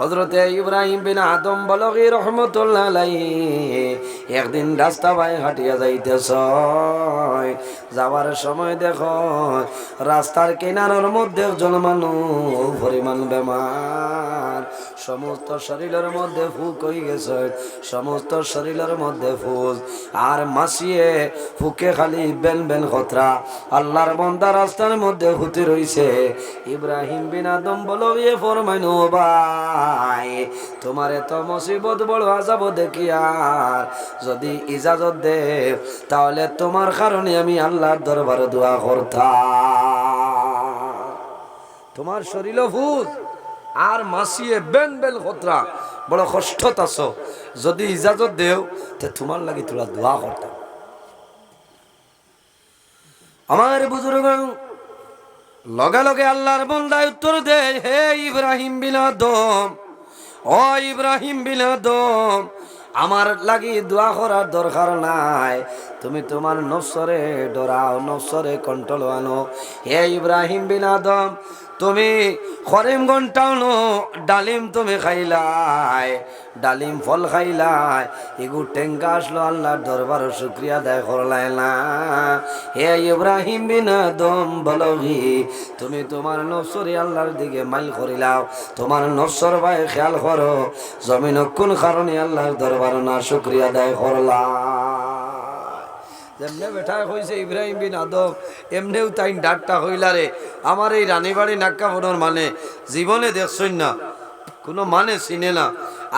হজরতে ইব্রাহিম বিন আদম বলগি রহমতুল্লাহ একদিন রাস্তা ভাই হাঁটিয়া যাইতেছ যাওয়ার সময় দেখো, রাস্তার কিনারের মধ্যে একজন মানুষ, পরিমাণ বেমার। সমস্ত শরীরের মধ্যে ফুক হয়ে গেছে, সমস্ত শরীরের মধ্যে ফুল। আর মাসিয়ে ফুকে খালি বেন বেন খতরা। আল্লাহর বন্দা রাস্তার মধ্যে হুতি রইছে। ইব্রাহিম বিন আদম বলো ইয়ে ফরমাইন ভাই, তোমার এত মুসিবত, বড় আজাব দেখি আর যদি ইজাজত দে, তাহলে তোমার কারণে আমি আল্লাহর দরবারে দোয়া করতাম। তোমার শরীর ভূত আর মাসিয়ে বেন বেল খতরা। বড় কষ্টত আছো। যদি ইজাজত দেও, তে তোমার লাগি তোরা দোয়া করতাম। আমার বুজুর্গ লগে লগে আল্লাহর বন্দায় উত্তর দে, হে ইব্রাহিম বিলাদম ও ইব্রাহিম বিলাদম আমার লাগি দোয়া করার দরকার নাই। তুমি তোমার নফসরে ডরাও নফসরে কন্ট্রোল আনো হে ইব্রাহিম বিলাদম তুমি খরিম গন্টানো ডালিম তুমি খাইলাই, ডালিম ফল খাইলাই। এগু টেঙ্কা আসলো আল্লাহর দরবার শুক্রিয়া দেয় করলাই না হে ইব্রাহিম বিনা দম বলহি তুমি তোমার নফসরি আল্লাহর দিকে মাইল করিলাও। তোমার নফসর ভাই খেয়াল করো, জমিন কোন কারণে আল্লাহর দরবার না শুক্রিয়া দেয় করলা? যেমনে বেঠা হয়েছে ইব্রাহিম বিন আদম এমনেও তাই ডাকটা হইলা রে আমার এই রানীবাড়ি নাক্কা বোনর মানে জীবনে দেখছই না, কোনো মানে চিনে না।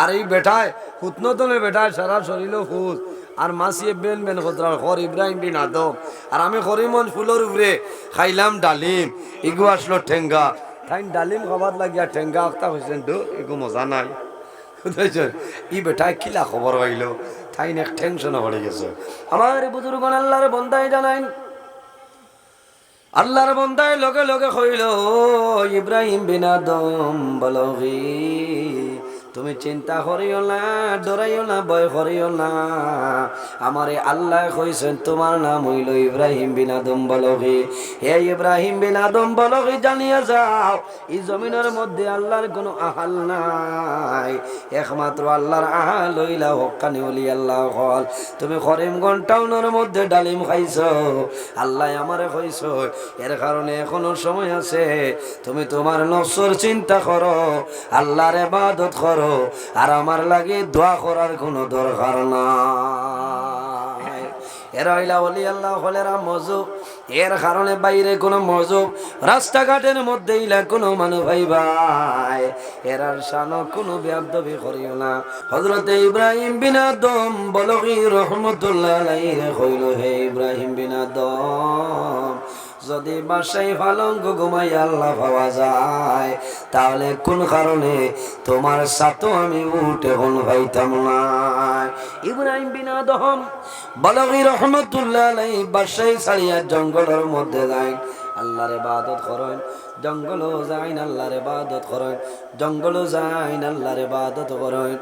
আর এই বেঠায়, হুতনতনে বেঠায় সারা শরীর ফুল আর মাসিয়ে বেন বেন খতরার খর ইব্রাহিম বিন আদম আর আমি করিমন ফুলের উপরে খাইলাম ডালিম, ইগু আসলো ঠেঙ্গা। তাই ডালিম খাবার লাগিয়া ঠেঙ্গা আখতা হয়েছেন তো এগু মজা নাই। ই বেটায় কিলা খবর হইল তাই এক টেনশন পড়ে গেছে। আমার বুজুর্গ আল্লাহর বন্দায় জানাইন। আল্লাহর বন্দায় লগে লগে হইল, ইব্রাহিম বিনাদম বলগি তুমি চিন্তা করিও না, ডরাইও না, ভয় করিও না। আমারে আল্লাহ কইছেন, তোমার নাম হইল ইব্রাহিম বিনাদম বলগি। হে ইব্রাহিম বিনাদম বলগি, জানিয়ে যাও, এই জমিনের মধ্যে আল্লাহর কোনো আহাল নাই। একমাত্র আল্লাহর আহাল হইলা হকানি হলি আল্লাহ হল। তুমি করিম টাউনের মধ্যে ডালিম খাইছ। আল্লাহ আমারে কইছ, এর কারণে এখনও সময় আছে। তুমি তোমার নফসর চিন্তা করো, আল্লাহর ইবাদত করো। আর আমার লাগে দোয়া করার কোনো দরকার নাই। এরা হইলা অলি আল্লাহ হলেরা মজুব এর কারণে বাইরে কোনো মজুব রাস্তাঘাটের মধ্যে ইলা কোনো মানুষ ভাই ভাই। এরার সানো কোনো ব্যাধবি করিও না। হজরতে ইব্রাহিম বিনা দম বলকি রহমতুল্লাহ কইল, হে ইব্রাহিম বিনা দম যদি বাসায় ফালঙ্গ ঘুমাই আল্লাহ পাওয়া যায়, তাহলে কোন কারণে তোমার সাথে আমি উঠে হন ভাইতাম না? ইব্রাহিম বিনা দহম বাসায় ছাড়িয়া জঙ্গলের মধ্যে যায়। আল্লাহর ইবাদত করেন, জঙ্গলও যাইন আল্লাহর ইবাদত করেন, জঙ্গলও যাইন আল্লাহর ইবাদত করেন।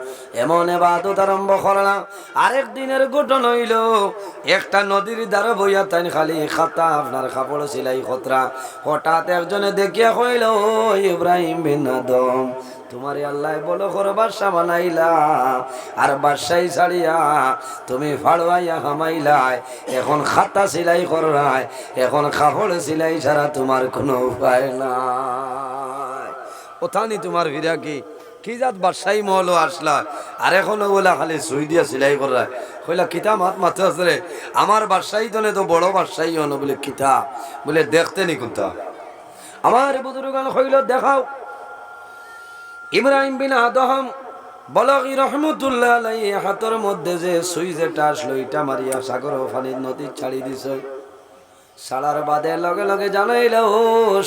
এমন ইবাদত আরম্ভ করলাম আরেক দিনের ঘটনা হইল, একটা নদীর দ্বারা বইয়া তাই খালি খাতা, আপনার কাপড় সিলাই খতরা। হঠাৎ একজনে দেখিয়া কইল ইব্রাহিম বিন আদম তোমার আল্লাহ বলো করো বাসা বানাইলা আর বাসাই ছাড়িয়া তুমি ফাড়ুয়াইয়া হামাইলাই। এখন খাতা সিলাই করাই এখন কাপড় সিলাই ছাড়া তোমার কোনো উপায় নাই। ওথানি তোমার ভিড়া কি? কি জাত বাসাই মহলো আসলা? আর এখনও বলে খালি সুই দিয়া সিলাই করা কইলা কিতা মাত মাথা আছে আমার বাসাই তো তো বড় বাসাই হনো বলে কিতা বলে, দেখতে নি কোথা আমার বুজুর্গান কইল, দেখাও। ইব্রাহিম বিন আদহম বলকি রহমতুল্লাহ আলাই হাতের মধ্যে যে সুই যেটা আসলো এটা মারিয়া সাগর ফানির নদী ছাড়ি দিছ। সালার বাদে লগে লগে জানাইল, ও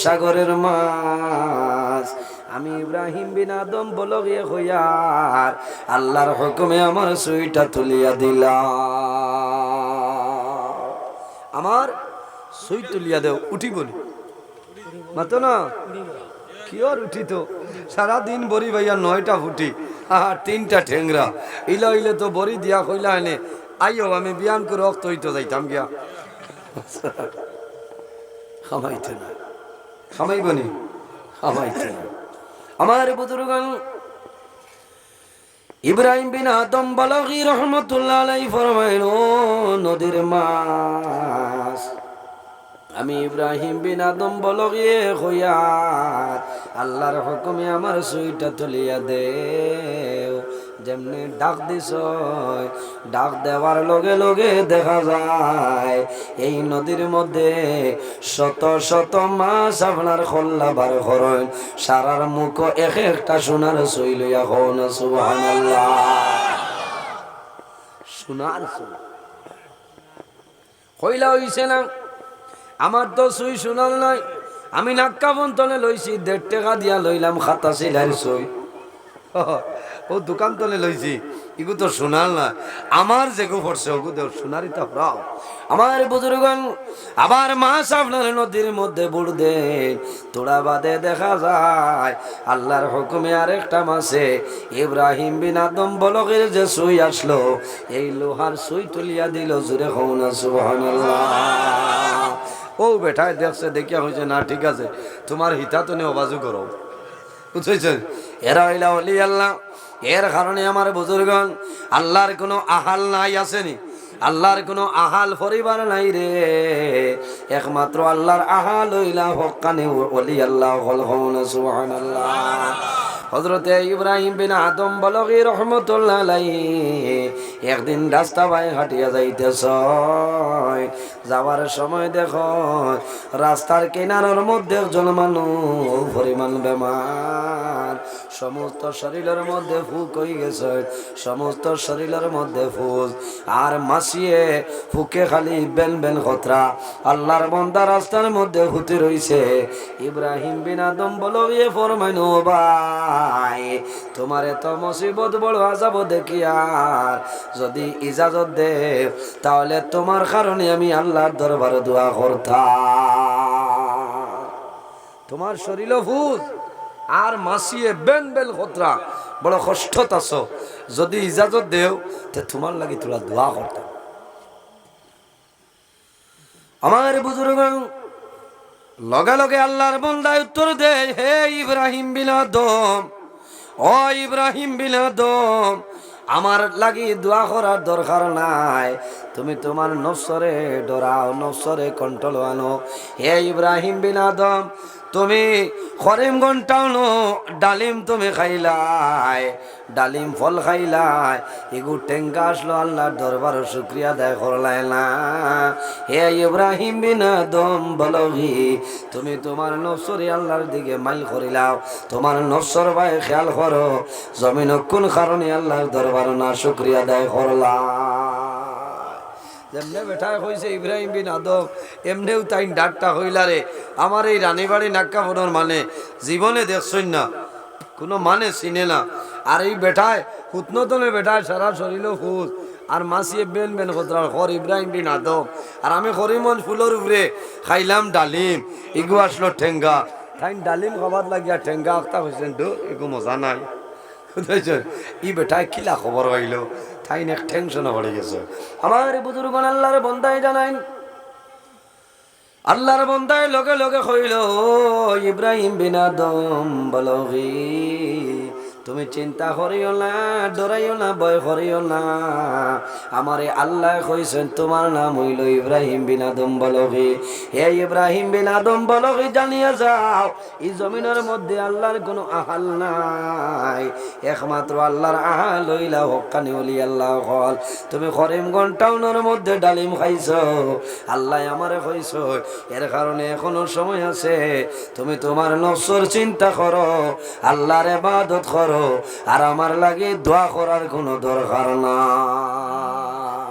সাগরের মাছ, আমি ইব্রাহিম বিন আদম বলগে হইয়ার আল্লাহর হুকুমে আমার সুইটা তুলিয়া দিলাম। আমার সুই তুলিয়া দেও উঠি বলি মাতো না কিয়র উঠিত সারাদিন বড়ি ভাইয়া নয়টা ফুটি, আর তিনটা ঠেংরা। ইলা ইলে তো বড়ি দিয়া কইলা এনে আইও আমি বিয়ান করে রক্ত হইতে যাইতাম গিয়া। খামাইতে না। খামাইব নি? খামাইতে না। আমার বুজুর্গান ইব্রাহিম বিন আদম বালগি রহমতুল্লাহ আলাই ফরমাইল নদীর মাছ। আমি ইব্রাহিম বিন আদম বলগিয়ে হইয়া আল্লাহর হুকুমে আমার সুইটা তুলিয়া দে যেমনি ডাক দিস ডাক দেওয়ার লগে লগে দেখা যায়, এই নদীর মধ্যে শত শত মাছ আপনার খোল্লা বার করেন। সারার মুখ এক একটা সোনার সই লইয়া হন, সুবহানাল্লাহ। সোনার সই। কইলা হইছে না? আমার তো সুই সোনার নাই। আমি নাক্কা বন্তলে লইছি, দেড় টাকা দিয়া লইলাম, খাতা সিলার সই। ও দোকান তলে লইছি, ইগু তো সোনার না। আমার যেগু পড়ছে, ওগু তো সোনারই তো রাও আমার বুজুর্গন আবার মাছ আপনার নদীর মধ্যে বুড় দে, তোড়া বাদে দেখা যায়, আল্লাহর হুকুমে আরেকটা মাসে, ইব্রাহিম বিন আদম বলকের যে সুই আসলো, এই লোহার সুই তুলিয়া দিল জুড়ে হও না, সুবহানাল্লাহ। ও বেটায় দেখছে, দেখিয়া হয়েছে না, ঠিক আছে, তোমার হিতা তো নেও, বাজু করো। বুঝেছেন এরা হইলা অলি আল্লাহ। এর কারণে আমার বুজুর্গন আল্লাহর কোনো আহাল নাই, আসেনি। আল্লাহর কোনো আহাল পরিবার নাই রে। একমাত্র আল্লাহর আহাল হইলা হকানি অলি আল্লাহ হল হন, সুবহানাল্লাহ। হজরতে ইব্রাহিম বিন আদম বলগি রহমতুল্লাহ একদিন রাস্তা বাই হাঁটিয়া যাইতেছ যাওয়ার সময় দেখো, রাস্তার কিনারের মধ্যে একজন মানুষ পরিমাণ বেমার। সমস্ত শরীরের মধ্যে ফুক হয়ে গেছে, সমস্ত শরীরের মধ্যে ফুল আর মাসিয়ে ফুকে খালি বেন বেন খতরা। আল্লাহর বন্দা রাস্তার মধ্যে হুতে রইছে। ইব্রাহিম বিন আদম বলো ইয়ে ফরমাইন ভাই তোমার এত মুসিবত বড় আজাব দেখি আর। যদি ইজাজত দে, তাহলে তোমার কারণে আমি আল্লাহর দরবারে দোয়া করতাম। তোমার শরীর ফুল আর মাসিয়ে বেন বেল খতরা, বড় কষ্টত আছো যদি ইজাজত দেও, তে তোমার লাগি তোরা দোয়া করতাম। আমার বুজুর্গ লগে লগে আল্লাহর বন্দায় উত্তর দেয় হে ইব্রাহিম বিনাদম ও ইব্রাহিম বিলাদম আমার লাগি দোয়া করার দরকার নাই। তুমি তোমার নফসরে ডরাও, নফসরে কন্ট্রোল আনো। হে ইব্রাহিম বিন আদম, তুমি খরিম গন্টানো ডালিম তুমি খাইলাই, ডালিম ফল খাইলাই। এগু টেঙ্গা আসলো আল্লাহর দরবার, শুক্রিয়া দেয় করলাই না। হে ইব্রাহিম বিন আদম বলহি তুমি তোমার নফসরে আল্লাহর দিকে মাইল করিলাও। তোমার নফসর ভাই খেয়াল করো, জমিন কোন কারণে আল্লাহর দরবার না শুক্রিয়া দেয় করলা যেমনে বেঠায় হয়েছে ইব্রাহিম বিন আদম, এমনেও তাই ডাকটা হইলা রে। আমার এই রানীবাড়ি নাক্কা বোনর মানে জীবনে দেখছই না, কোনো মানে চিনে না। আর এই বেঠায়, হুতনতনে বেঠায় সারা শরীর ফুল আর মাসিয়ে বেন বেন খতরার হর ইব্রাহিম বিন আদম। আর আমি হরিমন ফুলের উপরে খাইলাম ডালিম, ইগু আসলো ঠেঙ্গা। তাই ডালিম খাবার লাগিয়া ঠেঙ্গা আখতা হয়েছেন তো এগু মজা নাই। ই বেটায় কিলা খবর হইল? তাই এক টেনশনে পড়ে গেছে। আমার বুজুর্গন আল্লাহর বন্দায় জানাইন। আল্লাহর বন্দায় লগে লগে হইল, ইব্রাহিম বিন দম বলগি। তুমি চিন্তা করিও না, ডরাইও না, ভয় করিও না। আমারে আল্লাহ কইছেন, তোমার নাম হইল ইব্রাহিম বিন আদম বলগি। হে ইব্রাহিম বিন আদম বলগি, জানিয়া যাও, এই জমিনের মধ্যে আল্লাহর কোনো আহাল নাই। একমাত্র আল্লাহর আহাল হইলা হকানি হলি আল্লাহ হল। তুমি করিমগঞ্জ টাউনের মধ্যে ডালিম খাইছ। আল্লাহ আমারে কইছ, এর কারণে এখনও সময় আছে। তুমি তোমার নফসর চিন্তা করো, আল্লাহর ইবাদত করো। আর আমার লাগে দোয়া করার কোনো দরকার নাই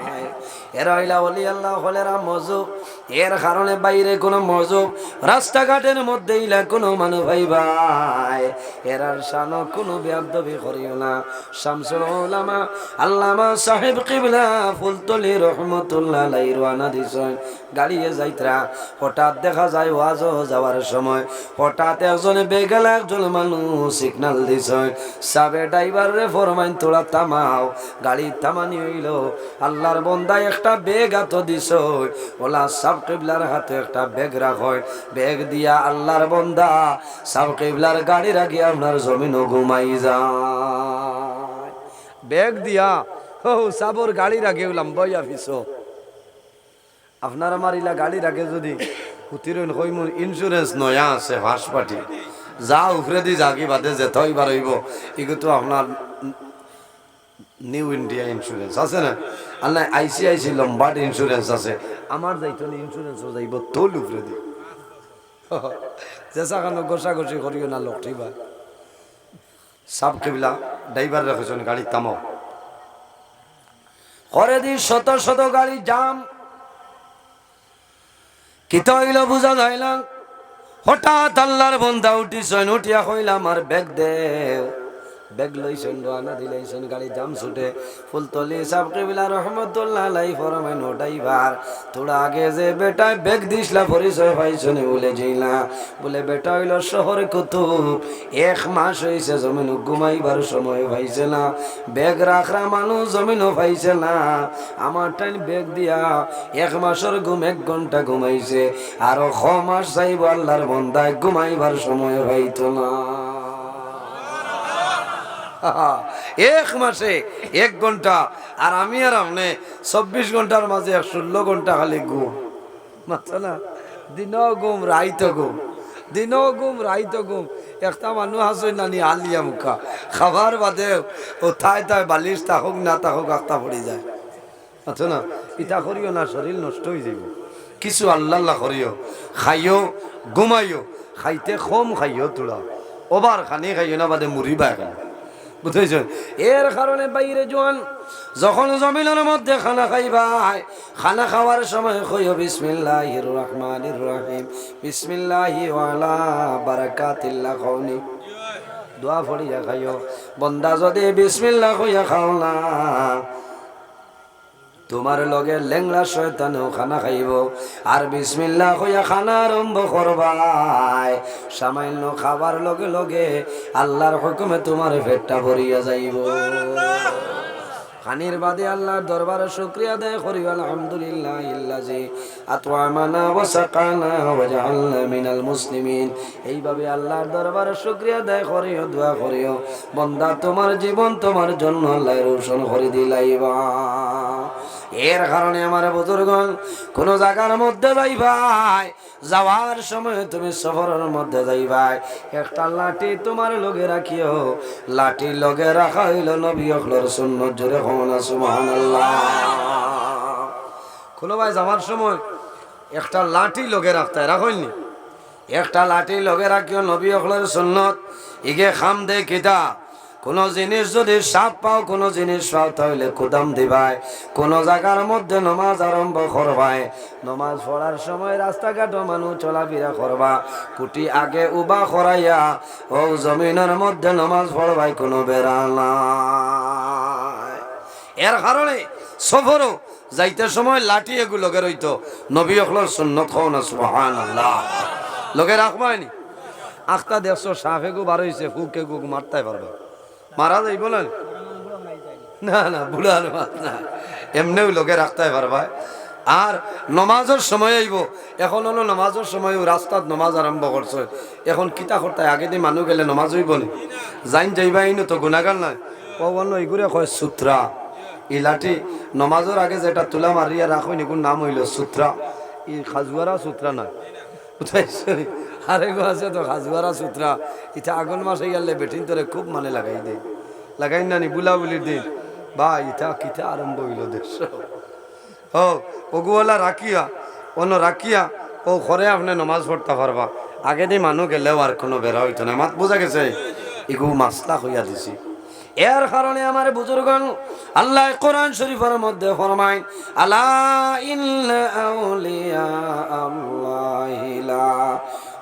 এরা হইলা অলি আল্লাহ হলেরা মজুব এর কারণে বাইরে কোনো মজুব রাস্তাঘাটের মধ্যে ইলা কোনো মানু ভাই ভাই। এরার শানো কোনো বেয়াদবি করিও না। শামসুল উলামা, আল্লামা সাহেব কিবলা, ফুলতলি রহমতুল্লাহ আলাই রওনা দিছেন। গাড়িয়ে যাইতরা। হঠাৎ দেখা যায় ওয়াজ যাওয়ার সময়। হঠাৎ একজন বেগেলা একজন মানুষ সিগনাল দিছেন। সাবে ড্রাইভার রে ফরমাইন, তোরা থামাও। গাড়ি থামানি হইল। আল্লাহর বন্দায় একটা বেগ হাত দিছ। ওলা সাব কেবলার হাতে একটা বেগ রাখ। বেগ দিয়া আল্লাহর বন্দা সাব কেবলার গাড়ি রাখি, আপনার জমিনও ঘুমাই যায়। ব্যাগ দিয়া ও সাবর গাড়ি রাখে উলাম বইয়া ফিসো আপনার আমার ইলা গাড়ি রাখে যদি উতিরন হই, মোর ইন্স্যুরেন্স নয়া আছে হাঁস পাটি। যা উফরে দি জাগি বাদে, যেতে হইবার হইব। এগুলো তো আপনার নিউ ইন্ডিয়া ইন্স্যুরেন্স আছে না? আল্লাহ আইসিআইসি লম্বার্ড ইন্স্যুরেন্স আছে। আমার যাইতো ইন্স্যুরেন্সও যাইব, তোল উফরে দি জেসা খানো গোসা গোসি করিও না, লোক ঠিক সাব কেবিলা ড্রাইভার রেখেছেন, গাড়ি তামাও করে দি শত শত গাড়ি জাম। কিত হইল বুঝা না। হঠাৎ আল্লাহর বন্ধা উঠিছেন, উঠিয়া হইলাম আর ব্যাগ দেও ব্যাগ লইছেন রানা দিলাইছেন গাড়ি জাম ছুটে। ফুলতলি সাব কেবিলা রহমতুল্লাহ লাই ফরমাইন ড্রাইভার। তোরা আগে যে বেটা ব্যাগ দিসলা, পরিচয় পাইছন বলে যাইলা। বলে, বেটা হইল শহরে কুতুব। এক মাস হইছে জমিন ঘুমাইবার সময় পাইছে না। ব্যাগ রাখরা মানুষ জমিনও পাইছে না। আমার টাইম ব্যাগ দিয়া এক মাসের ঘুম এক ঘণ্টা ঘুমাইছে। আরও ছ মাস চাইব আল্লাহর বন্দায় ঘুমাইবার সময় পাইতো না। এক মাসে এক ঘণ্টা, আর আমি আর আপনি চব্বিশ ঘণ্টার মাঝে ষোলো ঘণ্টা খালি ঘুম। মাথা না দিন ঘুম রাইত ঘুম। দিন ঘুম রাইত ঘুম। একটা মানুষ আছে নানি আলিয়া মুখা। খাবার বাদে ও থাই থাই বালিশ থাকুক, না থাকুক আখতা পড়ি যায়। আচ্ছা না ইটা করিও না শরীর নষ্ট হয়ে যাব। কিছু আল্লাহ করিও। খাইও, ঘুমাইও। খাইতে কম খাইও তোরা ওবার খানি খাইও না, বাদে মুড়িবা এখানে বুঝেছ এর কারণে বাইরে জোয়ান, যখন জমিনের মধ্যে খানা খাইবা, খানা খাওয়ার সময় কইও বিসমিল্লাহ রহমানির রহিম, বিসমিল্লাহি ওয়ালা বারাকাতিল্লাহ কওনি দোয়া ফড়িয়া খাইও। বন্দা যদি বিসমিল্লাহ কইয়া খাও না তোমার লগে লেংলা শয়তানেও খানা খাইব। আর বিসমিল্লাহ হইয়া খানা আরম্ভ করবাই। সামান্য খাবার লগে লগে আল্লাহর হুকুমে তোমার পেটটা ভরিয়া যাইব। খানির বাদে আল্লাহর দরবারে শুকরিয়া দেয় করি আলহামদুলিল্লাহ ইল্লাজি আতওয়ামানা ওয়া সাকানা ওয়া জাআলনা মিনাল মুসলিমিন। এইভাবে আল্লাহর দরবারে শুকরিয়া দেয় করিও, দোয়া করিও। বন্দা তোমার জীবন তোমার জন্য আল্লাহ রোশন করে দিলাইবা। এর কারণে আমার বুজুর্গন কোন জায়গার মধ্যে যাই ভাই, যাওয়ার সময় তুমি সফরের মধ্যে যাই ভাই। একটা লাঠি তোমার লগে রাখিও, লাঠি লগে রাখা হইল নবী অখলর শূন্য জোরে হমনা সুমহান কোনো ভাই, যাওয়ার সময় একটা লাঠি লগে রাখতে রাখইনি একটা লাঠি লগে রাখিও নবী অখলর সুন্নত, ইগে খাম দে কিতা? কোনো জিনিস যদি সাপ পাও, কোনো জিনিস পাও, তাহলে কুদাম দিবাই। কোনো জায়গার মধ্যে নমাজ আরম্ভ করবাই। নমাজ পড়ার সময় রাস্তাঘাট মানুষ চলাফেরা করবা। কুটি আগে উবা করাইয়া, ও জমিনের মধ্যে নমাজ পড়বাই, কোনো বেড়া নাই। এর কারণে সফরও যাইতে সময় লাঠি এগুলোকে রইতো। নবী অখলর সুন্নত খাও না সুহান আল্লাহ লোকে রাখবাইনি আখতা দেখছ সাফে গু বার হয়েছে ফুকে গু মারতে পারবে। মারা যাই, বলেন। না না বুড়ার মাত না এমনিও লোকে রাখতে পারবা আর নমাজের সময় আইব। এখন হলো নমাজের সময় রাস্তাত নমাজ আরম্ভ করছে। এখন কিতা করতে আগে দিয়ে মানুষ গেলে নমাজ হইব নি। যাইন যাইবাই তো গুণাগার নাই। ও বলল এইগুলো কয় সূত্রা? ই লাঠি নমাজের আগে যেটা তুলা মারিয়া রাখো নিগুন নাম হইল সূত্রা। ই খাজুয়ারা সূত্রা না। বুঝাইছি আরে গো, আছে তো খাজুয়ারা সূত্রা। ইটা আগুন মাসে গেলে বেটিন তোরে খুব মানে লাগাই দে। লাগাই না নি বুলা বুলির দিন। বা ইটা কিতা আরম্ভ হইল দেশ। ও ওগুলা রাখিয়া অন্য রাখিয়া, ও ঘরে আপনি নমাজ পড়তে পারবা। আগে দিয়ে মানুষ গেলেও আর কোনো বেড়া হইতো না। মাত বোঝা গেছে? এগু মাসলা হইয়া দিছি। এর কারণে আমার বুজুর্গন আল্লাহ কোরআন শরীফের মধ্যে ফরমায় আলা ইল্লা আউলিয়া আল্লাহি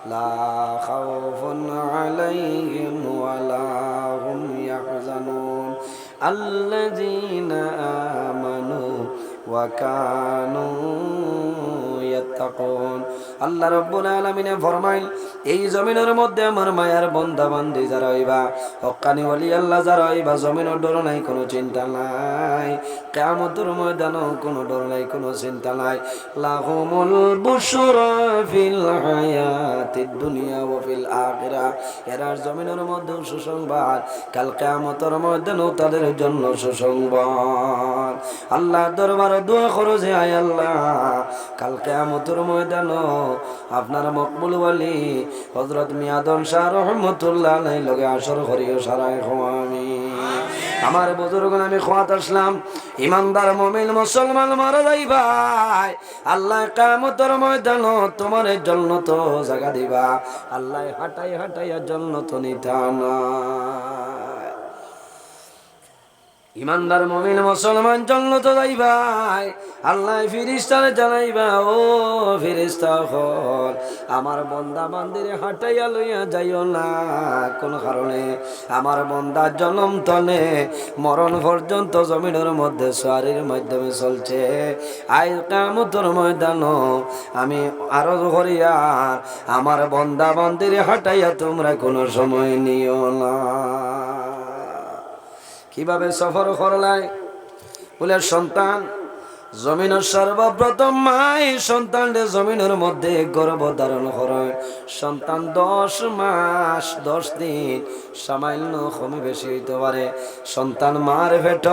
لا خوف عليهم ولا هم يحزنون. الذين آمنوا وكانوا يتقون. আল্লাহ রব্বুল আলামিনে ফরমাইল, এই জমিনের মধ্যে আমার মায়ার বন্দা বান্দি যারা হইবা হকানি ওলি আল্লাহ যারা হইবা জমিনের ডর নাই, কোনো চিন্তা নাই। কিয়ামতের ময়দানও কোনো ডর নাই, কোনো চিন্তা নাই। লাহুমুল বুশরা ফিল হায়াতিদ দুনিয়া ওয়া ফিল আখিরা এরা জমিনের মধ্যে সুসংবাদ, কাল কিয়ামতের ময়দানও তাদের জন্য সুসংবাদ। আল্লাহ দরবারে দোয়া যে, আয় আল্লাহ, কাল কিয়ামতের ময়দানও আপনার মকবুল ওয়ালি হযরত মিয়াদন শাহ রহমতুল্লাহ লগে আসর করিও সারাই আমি আমার বুজুর্গ আমি খোয়াত আসলাম। ইমানদার মমিন মুসলমান মারা যাই ভাই। আল্লাহ কামতর ময়দান তোমার জন্য তো জায়গা দিবা। আল্লাহ হাঁটাই হাঁটাইয়া জন্য তো নিতানা। ইমানদার মমিন মুসলমান জন্য তো যাই ভাই। আল্লাহ ফিরিস্তার জানাইবা, ও ফিরিস্তা হল আমার বন্দা মন্দিরে হাঁটাইয়া লইয়া যাইও না, কোন কারণে। আমার বন্দার জনম তনে, মরণ পর্যন্ত জমিনের মধ্যে সোয়ারির মাধ্যমে চলছে। আই কামতর ময়দান আমি আরও করিয়া, আমার বন্দা মন্দিরে হাঁটাইয়া তোমরা কোনো সময় নিও না। কীভাবে সফর করলাই বলে সন্তান জমিনের সর্বপ্রথম মাই সন্তানদের জমিনের মধ্যে গর্ভ ধারণ করে সন্তান দশ মাস, দশ দিন সামান্য কমে বেশি হইতে পারে। সন্তান মার ভেট,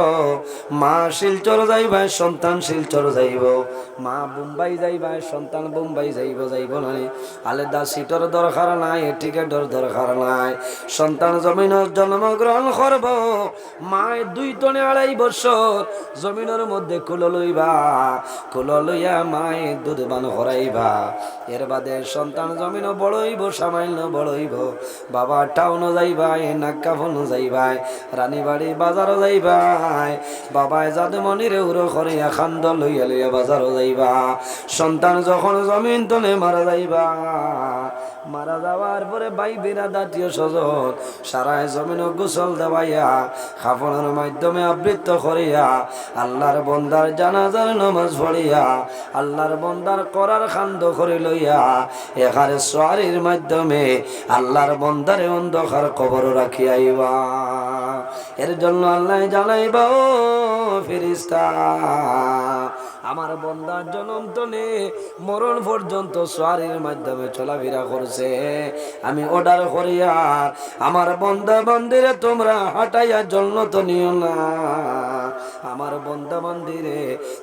মা শিলচর যাইবা, সন্তান শিলচর যাইব। মা বোম্বাই যাইবা, সন্তান বোম্বাই যাইব যাইব না আলাদা সিটর দরকার নাই, টিকেটর দরকার নাই। সন্তান জমিনের জন্মগ্রহণ করব। মায় দুই টনে আড়াই বছর জমিনের মধ্যে কুল লইবা। কুল লইয়া মায় দুধ বান হরাইবা। এর বাদে সন্তান জমিন বড়ইব, সামান্য বড়ইব। বাবা টাউনও যাইবাই নাক্কাফনও যাইবাই, রানীবাড়ি বাজারও যাইবাই। বাবায় যাদুমণিরে উড়ো করিয়া খান্দ লইয়া লইয়া বাজারও যাইবা। সন্তান যখন জমিন তলে মারা যাইবা। মারা যাওয়ার পরে বাই বিরা দাঁতীয় স্বজন সারায় জমিন গোসল দেওয়াইয়া খাফনের মাধ্যমে আবৃত্ত করিয়া, আল্লাহর বন্দার জানাজার নমাজ পড়িয়া, আল্লাহর বন্দার করার খান্দ করে লইয়া, এখানে সোয়ারির মাধ্যমে আল্লাহর বন্দারে অন্ধকার কবর রাখিয়াইবা এর জন্য আল্লাহ জানাইবা, ও ফিরিস্তা আমার বন্দার জনম তনে মরণ পর্যন্ত সোয়ারির মাধ্যমে চলাফেরা করছে। আমি অর্ডার করিয়া আমার বন্দা মন্দিরে তোমরা হাঁটাইয়া জন্য তো নিও না। আমার বন্দা মন্দিরে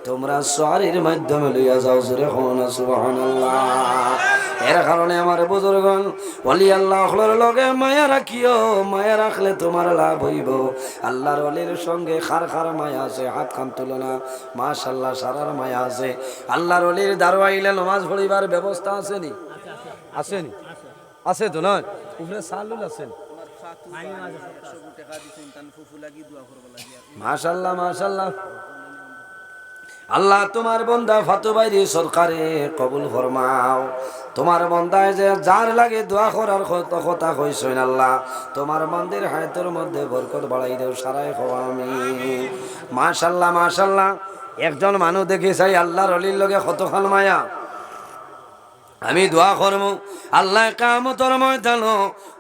তোমরা সোয়ারির মাধ্যমে লইয়া যাও জোরে হন এর কারণে আমার বুজুর্গন অলি আল্লাহর লগে মায়া রাখিও, মায়া রাখলে তোমার লাভ হইব। আল্লাহর অলির সঙ্গে খার খার মায়া আছে হাত খান তুলনা মাশাল্লাহ সারার মায়া আছে। আল্লাহর অলির দারোয়াইলে নমাজ পড়িবার ব্যবস্থা আসেনি? আসেনি? আছে তো নয়? উপরে সালুল আছেন। মাশাল্লাহ মাশাল্লাহ আল্লাহ, তোমার বন্দা সরকারে কবুল ফরমাও। তোমার বন্দায় যে যার লাগে দোয়া করার কথা কইসইন আল্লাহ। তোমার মন্দির হায়তের মধ্যে বরকত বাড়াই দেও, সারাই হওয়া আমি মাশাল্লাহ মাশাল্লাহ একজন মানুষ দেখি চাই আল্লাহর অলির লগে কতখান মায়া। আমি দোয়া করব আল্লাহ কামতর ময়দান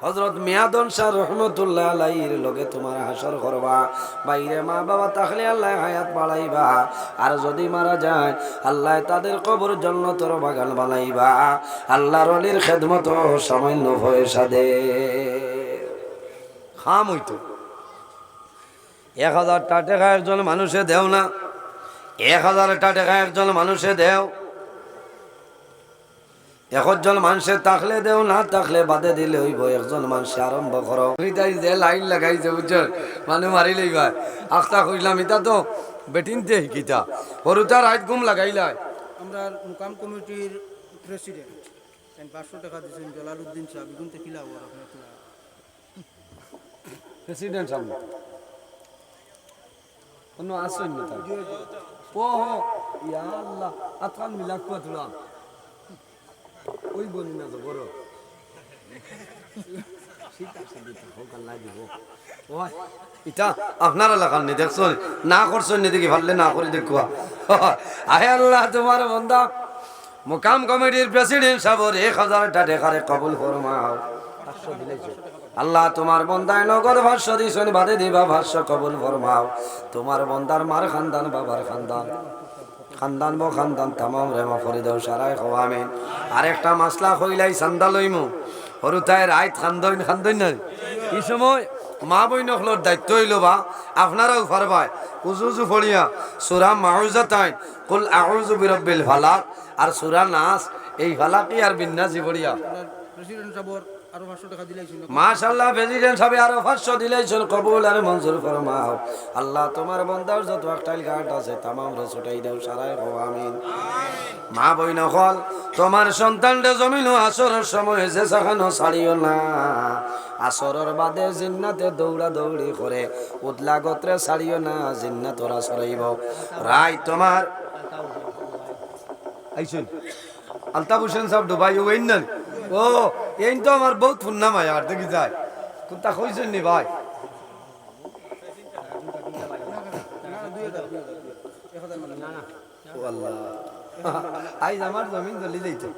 হজরত মিয়াদন শাহ রহমতুল্লাহ আলাইর লগে তোমার হাসর করবা। বাইরে মা বাবা তাহলে আল্লাহ হায়াত বাড়াইবা, আর যদি মারা যায়, আল্লাহ তাদের কবর জন্য তোর বাগান বানাইবা। আল্লাহর অলির খেদমত সামান্য পয়সা দে। খাম হইতো। এক হাজার টাকা একজন মানুষে দেও না। এক হাজার টাকা একজন মানুষে দেও। একজন মানুষে থাকলে দেও না থাকলে বাদে দিলে হইব। একজন মানুষে আরম্ভ করো। যে লাইন লাগাইছে বুঝছ? মানুষ মারি লইবা আখতা কইলাম ইটা তো বেটিনতে কিতা হরুতা রাত ঘুম লাগাইলাই। আমরা মুকাম কমিটির প্রেসিডেন্ট পাঁচশো টাকা দিয়েছেন জলালউদ্দিন সাহেব। এগুন থেকে লাভ আপনার প্রেসিডেন্ট সামনে। অন্য আসেন না আপনারা লাগান নি না করছ নি দেখি, ভাবলে না করে দেখুয়া। আহে আল্লাহ, তোমার বন্ধা মোকাম কমিটির প্রেসিডেন্ট সাবর এক হাজারটা টেকারে কবুল ফরমাও। আল্লাহ, তোমার বন্দায় নগদ ভাষ্য দিছন বাদে দিবা ভাষ্য কবুল ফরমাও। তোমার বন্দার মার খানদান, বাবার খানদান। খানদান বো খানদান, তামাম রেমা ফরিদাও সারাই খোয়ামিন আরেকটা মাসলা হইলাই সান্দা লইমু। সরু তাই রাইত খান্দইন খান্দইন নাই। এই সময়? মা বই নখলোর দায়িত্ব হইল বা, আপনারাও ফারবাই উজু উজু ফড়িয়া সুরা মাহুজা তাই কুল আউযু বিরব্বিল ফালাক। আর সুরা নাস, এই ফালাকি আর বিন্যাসি ফড়িয়া মাশাল্লাহ প্রেসিডেন্ট সাহেব আরও পাঁচশো দিলেছেন কবুল আর মঞ্জুর ফরমাও। আল্লাহ তোমার বন্দার যত একটাইল ঘাট আছে তামাম রে ছুটাই দেও সারাই হো আমিন। মা বই নকল তোমার সন্তানটা জমিন আসরের সময় যে সেখানো ছাড়িও না। আসরের বাদে জিন্নাতে দৌড়া দৌড়ি করে উদলা গোত্রে ছাড়িও না জিন্নাত ওরা সরাইব। রাই তোমার। আইসুন আলতাফ হোসেন সাহেব ডুবাই ওইন না ও, এই তো আমার বহুত ফুন্না মায়া আর দেখি যায় কোনটা কইছেন নি ভাই? আইজ আমার জমিন দলি দিতে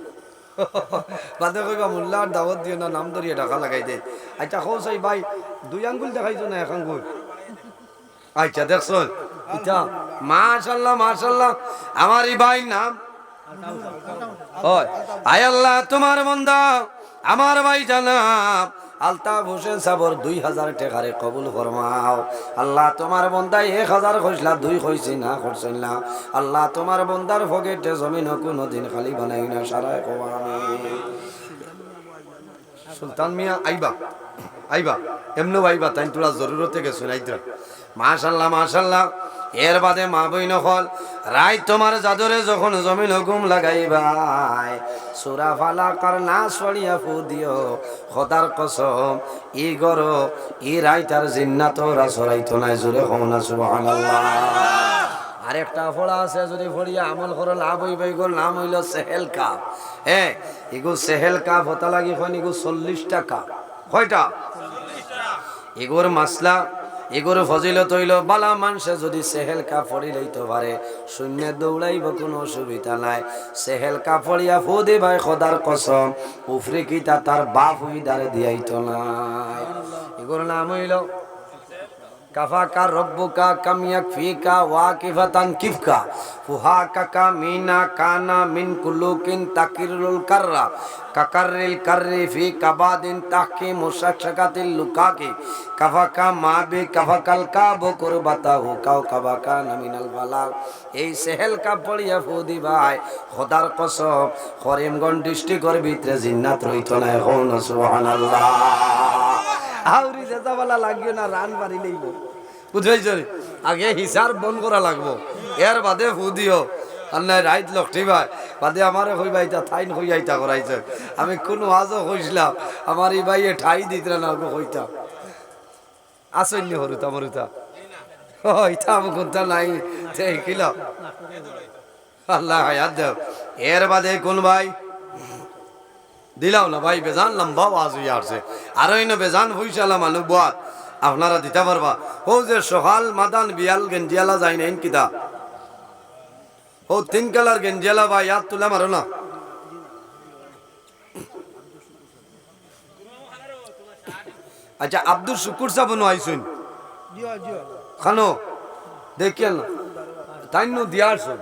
বাদে কইবা মোল্লা আর দাওয়াত দিও না, নাম ধরিয়ে টাকা লাগাই দে আচ্ছা কৌ সাই ভাই, দুই আঙ্গুল দেখাইছো না এক আঙ্গুল? আচ্ছা দেখছ ইটা মাশাল্লাহ মাশাল্লাহ। আমার এই ভাই নাম আয় আল্লাহ, তোমার বন্দা, আমার ভাই জানাব। আলতাফ হোসেন সাবর দুই হাজার টাকারে কবুল ফরমাও। আল্লাহ, তোমার বন্দায় এক হাজার কইসলা দুই কইছি না করছেন না। আল্লাহ, তোমার বন্দার ফকেটে জমিন কোনো দিন খালি বানাই না, সারায় সুলতান মিয়া, আইবা আইবা। এমনো আইবা তাই তোরা জরুরতে গেছো, নাইতরা। মাশাল্লাহ মাশাল্লাহ। এর বাদে মা বই নকল রাই তোমার জাদরে যখন জমিন হুকুম লাগাইবাই। সুরা ফালা কার না সরিয়া ফু দিও, খদার কসম, ই গর, ই রাই তার জিন্না তোরা সরাইতো নাই, জোরে হও না সুবহানাল্লাহ। আরেকটা ফোড়া আছে, যদি ফড়িয়া আমল করো, লাভ হইবে এগুলো নাম হইল সেহেল কাপ। হ্যাঁ এগু সেহেল কাপ হতা লাগি হয় এগু চল্লিশ টাকা কয়টা? এগুর মাসলা এগুর ফজিলত হইল, বালা মানুষে যদি সেহেল কাপড়ি লইতে পারে, শূন্য দৌড়াইব কোনো অসুবিধা নাই। সেহেল কাপড়িয়া ফু দে ভাই খদার কসম, উফরে কিতা তার বাপ হুইদারে দিয়াইতো নাই। এগুর নাম হইল, কাফাকা রব্বুকা কাম ইয়াকফিকা ওয়াকিফাতান কিফকা ফুহাকাকা মিনা কানা মিন কুলুকিন তাকিরুল কাররা। কাকারিল কাররি ফি কাবাদিন তাকি মুশাকশাকাতিল লুকাকি। কাফাকা মাবি কাফাকাল কাবু কুরবাতাহু, কাও কাবাকা নামিনাল বালাগ এই সেহেল কাপ পড়িয়া ফুদি ভাই, খোদার কসম, করিমগঞ্জ ডিস্ট্রিক্টর ভিতরে জিন্নাত রইত না এখন, সুবহানাল্লাহ। আউরি জেজাবালা লাগিও না, রান বাড়ি লইব। বুঝাইছ আগে হিসার বন করা লাগবো। এর বাদে ফু দিও আর নাই, রাইত লক্ষি ভাই। বাদে আমারে কইবা ইতা থাইন কইয়া ইতা করাইছে। আমি কোনো আজও কইছিলাম আমার এই ভাইয়ে ঠাই দিতে না ওকে কইতাম আসেননি হরুতা মরুতা। ও ইতা আমি কোনটা নাই কিলাম আল্লাহ হায়াত দেও। এর বাদে কোন ভাই? দিলাও না ভাই, বেজান লম্বা আওয়াজ হইয়া আসছে। আর ওই না বেজান হইসালা মানুষ বাদ আপনারা দিতে পারবা। ও যে সকাল মাদান বিয়াল গেঞ্জিয়ালা যায় না কিতা? ও তিন কালার গেঞ্জিয়ালা বা ইয়াদ তুলে মারো না আচ্ছা আব্দুল শুকুর সাহেব আইসুন খানো দেখিয়েন না তাই নো দিয়ার শুন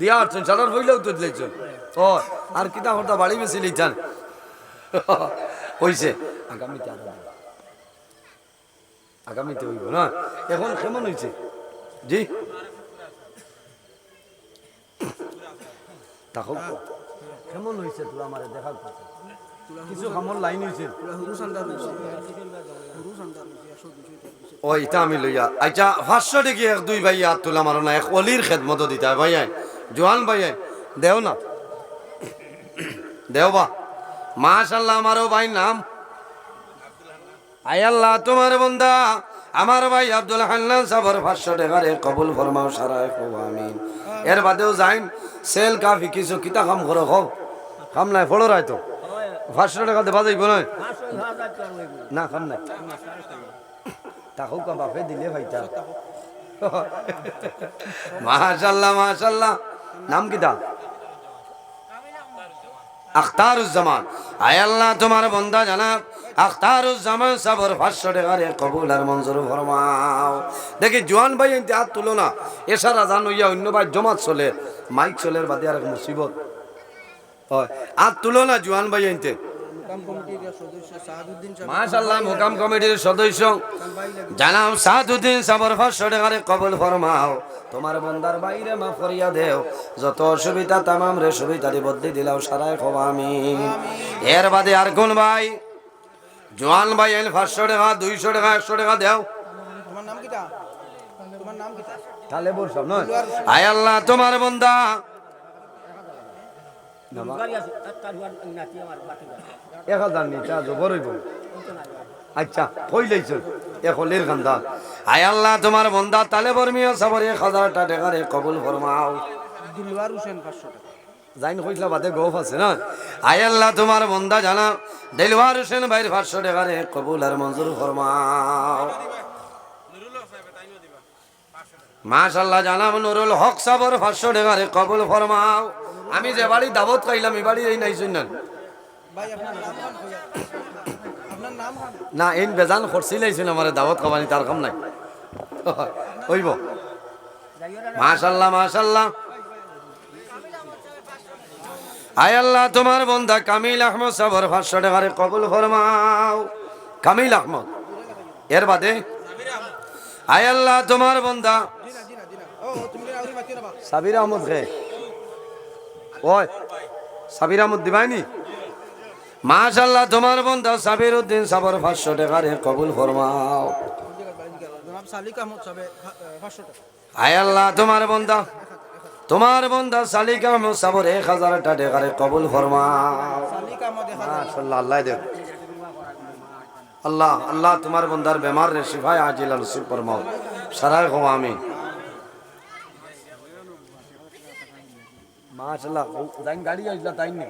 দিয়া আছেন সাদার বইলেও তো দিলেছেন ও আর কিতা হরতা বাড়ি বেশি লিখান হইছে আগামীতে আরও। আগামীতে হইব না এখন কেমন হইছে জি তাহলে কেমন হইছে তোরা আমারে দেখার কথা? কিছু কামর লাইন হয়েছে হয়েছে হয়েছে। ও ইটা আমি লইয়া আচ্ছা পাঁচশো টাকি এক দুই ভাই হাত তোলা মারো না এক অলির খেদমত দিতা ভাই জোয়ান ভাই দেও না। দেও বা। মাশাল্লাহ আমারও ভাই নাম। আয় আল্লাহ তোমার বন্দা। আমার ভাই আব্দুল হান্নান সাবর পাঁচশো টাকারে কবুল ফরমাও সারায় খুব আমিন। এর বাদেও যাইন, সেল, কাফি, কিছু কিতা কাম করো খাও। কাম নাই ফলো রায় তো। পাঁচশো টাকা দেবা যাইব নয় না কাম নাই। তাকেও কাম বাপে দিলে ভাইটা। মাশাল্লাহ মাশাল্লাহ। নাম কিতা আখতারুজ্জামান। আয় আল্লাহ, তোমার বন্দা জানাব, আখতারুজ্জামান সাবর পাঁচশো টাকারে কবুল আর মঞ্জুর ফরমাও। দেখি, জোয়ান ভাই, এনতে হাত তুলো না। এসারা জানো ইয়া অন্য ভাই জমাত চলে, মাইক চলের বাদে আর এক মুসিবত। হয়, হাত তুলো না জোয়ান ভাই, এনতে। মাশাল্লাহ মোকাম কমিটির সদস্য। জানাম সাধুদ্দিন সাবর পাঁচশো টাকারে কবুল ফরমাও। তোমার বন্দার বাইরে মা ফরিয়া দেও। যত অসুবিধা তামাম রে সুবিধারি বদ্দি দিলাও সারাই খোবা আমি। এর বাদে আর কোন ভাই? জোয়ান ভাই এল পাঁচশো টাকা দুইশো টাকা একশো টাকা দেও। তোমার নাম কিটা? তোমার নাম কিটা? তাহলে বলছাম নয়। আয় আল্লাহ তোমার বন্দা। এক হাজার আচ্ছা কই লাইছ এক হলির কান্দা আয় আল্লাহ তোমার বন্দা তালে সাবর এক হাজারটা টাকারে কবুল ফরমাও। দিলওয়ার হোসেন পাঁচশো টাকা। জাইন কইলা বাদে গফ আছে না? আয় আল্লাহ তোমার বন্দা জানা দেলওয়ার হোসেন ভাইয়ের পাঁচশো টাকারে কবুল আর মঞ্জুর ফরমাও। মাশাল্লাহ জানাব নুরুল হক সাবর পাঁচশো টাকারে কবুল ফরমাও। আমি যে বাড়ি দাবত খাইলাম এই বাড়ি এই নাই শুনলেন না এই বেজান খরচি লাইছিল আমার দাবত খাবানি তার কাম নাই। হইব। মাশাল্লাহ মাশাল্লাহ। আয় আল্লাহ তোমার বন্ধা কামিল আহমদ সাবর পাঁচশো টাকারে কবুল ফরমাও। কামিল আহমদ এর বাদে? আয় আল্লাহ তোমার বন্ধা সাবির আহমদ খে ওই সাবির আহমদ দিবাইনি? মাশাল্লাহ তোমার বন্ধা সাবির উদ্দিন সাবর পাঁচশো টাকারে কবুল ফরমাও। আহমদ আয় আল্লাহ তোমার বন্ধা তোমার বন্ধা সালিকা সাবর এক হাজার টাকারে কবুল ফরমাও। আহমদ মাশাল্লাহ আল্লাহ দেব আল্লাহ আল্লাহ তোমার বন্দার বেমার রে শিফায় আজিল আল সুর ফরমাও সারাই খো আমি মাশাল্লাহ জাইন গাড়ি আসলা তাই নি